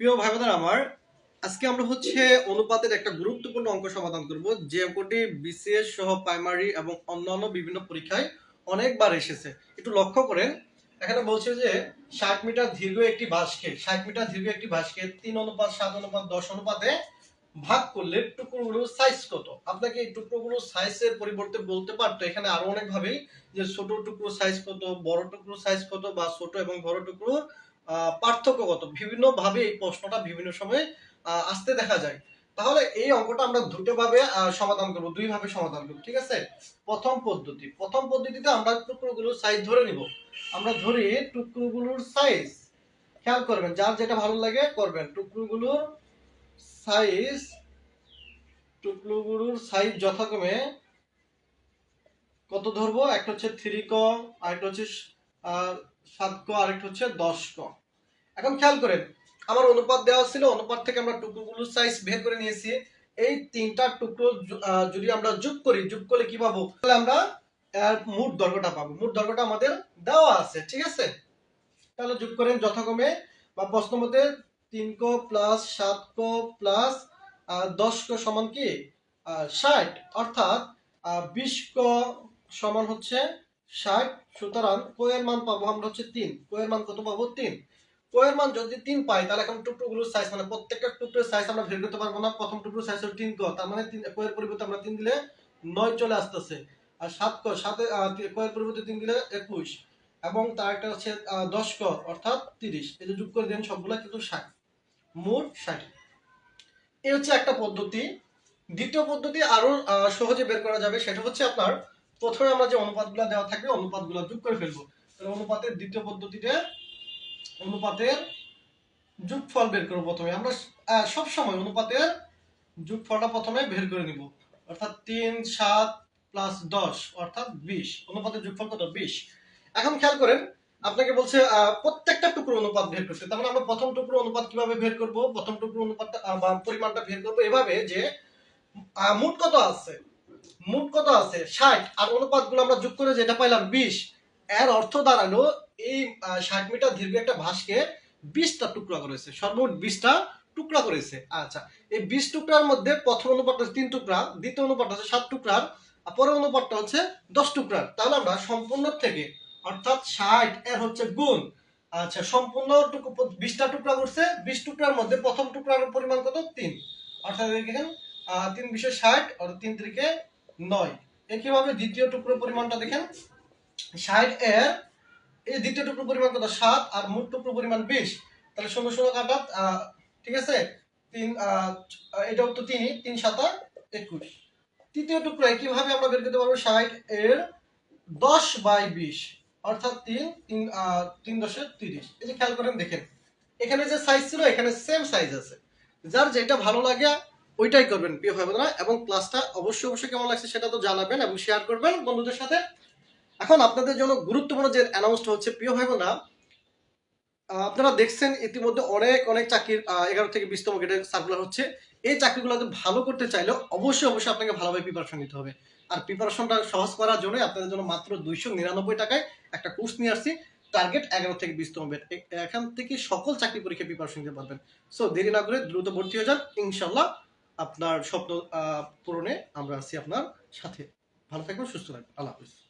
প্রিয় ভাই বোনেরা আমার, আজকে আমরা হচ্ছে অনুপাতের একটা গুরুত্বপূর্ণ অঙ্ক সমাধান করব, যে অঙ্কটি বিসিএস সহ প্রাইমারি এবং অন্যান্য বিভিন্ন পরীক্ষায় অনেকবার এসেছে। একটু লক্ষ্য করেন, এখানে বলছে যে ষাট মিটার দীর্ঘ একটি বাঁশকে ষাট মিটার দীর্ঘ একটি বাঁশকে তিন অনুপাত, সাত অনুপাত, দশ অনুপাতে ভাগ করলে টুকরোগুলোর সাইজ কত? আপনাকে এই টুকরোগুলোর সাইজের পরিবর্তে বলতে পারতো এখানে আরও অনেকভাবেই যে ছোট টুকরো সাইজ কত, বড় টুকরো সাইজ কত বা ছোট এবং বড় টুকরোর আহ, পার্থক্য কত বিভিন্ন ভাবে এই প্রশ্নটা বিভিন্ন সময় আসতে দেখা যায়। তাহলে এই অঙ্কটা আমরা দুটো ভাবে সমাধান করব দুই ভাবে সমাধান করব ঠিক আছে? প্রথম পদ্ধতি প্রথম পদ্ধতিতে আমরা টুকরোগুলোর সাইজ ধরে নিব। আমরা ধরি টুকরোগুলোর সাইজ খেয়াল করবেন যার যেটা ভালো লাগে করবেন। টুকরোগুলোর সাইজ টুকরোগুলোর সাইজ যথাক্রমে কত ধরবো? একটা হচ্ছে থ্রি ক আরেকটা হচ্ছে সাত ক আর আরেকটা হচ্ছে দশ ক। এখন খেয়াল করেন, আমার অনুপাত দেওয়া ছিল, অনুপাত থেকে আমরা টুকরোগুলোর সাইজ বের করে নিয়েছি। এই তিনটা টুকরো যদি আমরা যোগ করি, যোগ করলে কি পাবো? তাহলে আমরা মোট দৈর্ঘ্যটা পাবো। মোট দৈর্ঘ্যটা আমাদের দেওয়া আছে, ঠিক আছে? তাহলে যোগ করেন যথাক্রমে, বা প্রশ্ন মতে তিন ক প্লাস সাত ক প্লাস দশ ক সমান কি? ষাট। অর্থাৎ বিশ ক সমান হচ্ছে ষাট সুতরাং কোয়ের মান পাবো আমরা হচ্ছে তিন। কোয়ের মান কত পাবো? তিন। কোয়ের মান যদি তিন পাই তাহলে এখন টুকরোগুলোর সাইজ মানে প্রত্যেকটা টুকরোর সাইজ আমরা বের করতে পারব না। প্রথম টুকরোর সাইজ হলো তিন ক তার মানে কোয়ের পরিবর্তে আমরা তিন দিলে নয় চলে আসতেছে। আর সাত ক সাথে আহ, তি- কোয়ের পরিবর্তে তিন দিলে একুশ। এবং তার একটা হচ্ছে দশ ক অর্থাৎ তিরিশ। এই যে যোগ করে দেন সবগুলো কিন্তু ষাট। মোট ষাট। এই হচ্ছে একটা পদ্ধতি। দ্বিতীয় পদ্ধতি আরও সহজে বের করা যাবে সেটা হচ্ছে আপনার প্রথমে আমরা যে অনুপাতগুলো দেওয়া থাকবে, অনুপাতগুলো যোগ করে ফেলব। তাহলে অনুপাতের দ্বিতীয় পদ্ধতিতে অনুপাতের যোগফল বের করব প্রথমে। আমরা সব সময় অনুপাতের যোগফলটা প্রথমে বের করে নিব। অর্থাৎ তিন, সাত প্লাস দশ, অর্থাৎ বিশ। অনুপাতের যোগফল কত? বিশ। এখন খেয়াল করেন, আপনাকে বলছে প্রত্যেকটা টুকরো অনুপাত বের করতে তার মানে আমরা প্রথম টুকরো অনুপাত কীভাবে বের করব? প্রথম টুকরো অনুপাত বা পরিমাণটা বের করব এভাবে যে মোট কত আছে? মোট কত আছে? ষাট। আর অনুপাতগুলো আমরা যোগ করে যেটা পাইলাম বিশ। এর অর্থ দাঁড়াল এই ষাট মিটার দীর্ঘ একটা ভাসকে বিশটা টুকরা করেছে। সর্বমোট বিশটা টুকরা করেছে। আচ্ছা এই বিশ টুকরার মধ্যে প্রথম অনুপাতটা তিন টুকরা, দ্বিতীয় অনুপাতটা হচ্ছে সাত টুকরার, আর পরের অনুপাতটা হচ্ছে দশ টুকরার। তাহলে আমরা সম্পূর্ণ থেকে, অর্থাৎ ষাট এর হচ্ছে গুণ। আচ্ছা সম্পূর্ণ বিশটা টুকরা করছে, বিশ টুকরার মধ্যে প্রথম টুকরার পরিমাণ কত? তিন। অর্থাৎ তিন বিশে ষাট, অর্থাৎ তিন তিরিকে নয়। একইভাবে দ্বিতীয় টুকরো পরিমাণটা দেখেন। ষাট এর এই দ্বিতীয় টুকরো পরিমাণ কত? সাত আর মোট টুকরো পরিমাণ বিশ। তাহলে ষোলো ষোলো কাটাত ঠিক আছে? তিন এটাও তো তিন তিন সাতা একুশ। তৃতীয় টুকরো কীভাবে আমরা বের করতে পারব ষাট এর দশ বাই বিশ, অর্থাৎ তিন তিন তিন দশে তিরিশ। এই যে খেয়াল করেন দেখেন, এখানে যে সাইজ ছিল, এখানে সেম সাইজ আছে। যার যেটা ভালো লাগে ওইটাই করবেন, প্রিয় ভাই বোনেরা এবং ক্লাসটা অবশ্যই অবশ্যই কেমন লাগছে সেটা তো জানাবেন এবং শেয়ার করবেন বন্ধুদের সাথে। এখন আপনাদের জন্য গুরুত্বপূর্ণ যে অ্যানাউন্সটা হচ্ছে, প্রিয় ভাই বোনেরা আপনারা দেখছেন ইতিমধ্যে অনেক অনেক চাকরির এগারো থেকে বিশতম গেটের সার্কুলার হচ্ছে। এই চাকরিগুলোকে ভালো করতে চাইলে অবশ্যই অবশ্যই আপনাকে ভালোভাবে প্রিপারেশন নিতে হবে। আর প্রিপারেশনটা সহজ করার জন্য আপনাদের জন্য মাত্র দুইশো নিরানব্বই টাকায় একটা কোর্স নিয়ে আসছি টার্গেট এগারো থেকে বিশতম বেড এখান থেকে সকল চাকরি পরীক্ষা প্রিপারেশন নিতে পারবেন। সো দেরি না করে দ্রুত ভর্তি হয়ে যান ইনশাল্লাহ আপনার স্বপ্ন পূরণে আমরা আছি আপনার সাথে। ভালো থাকবেন সুস্থ থাকবেন। আল্লাহ হাফিজ।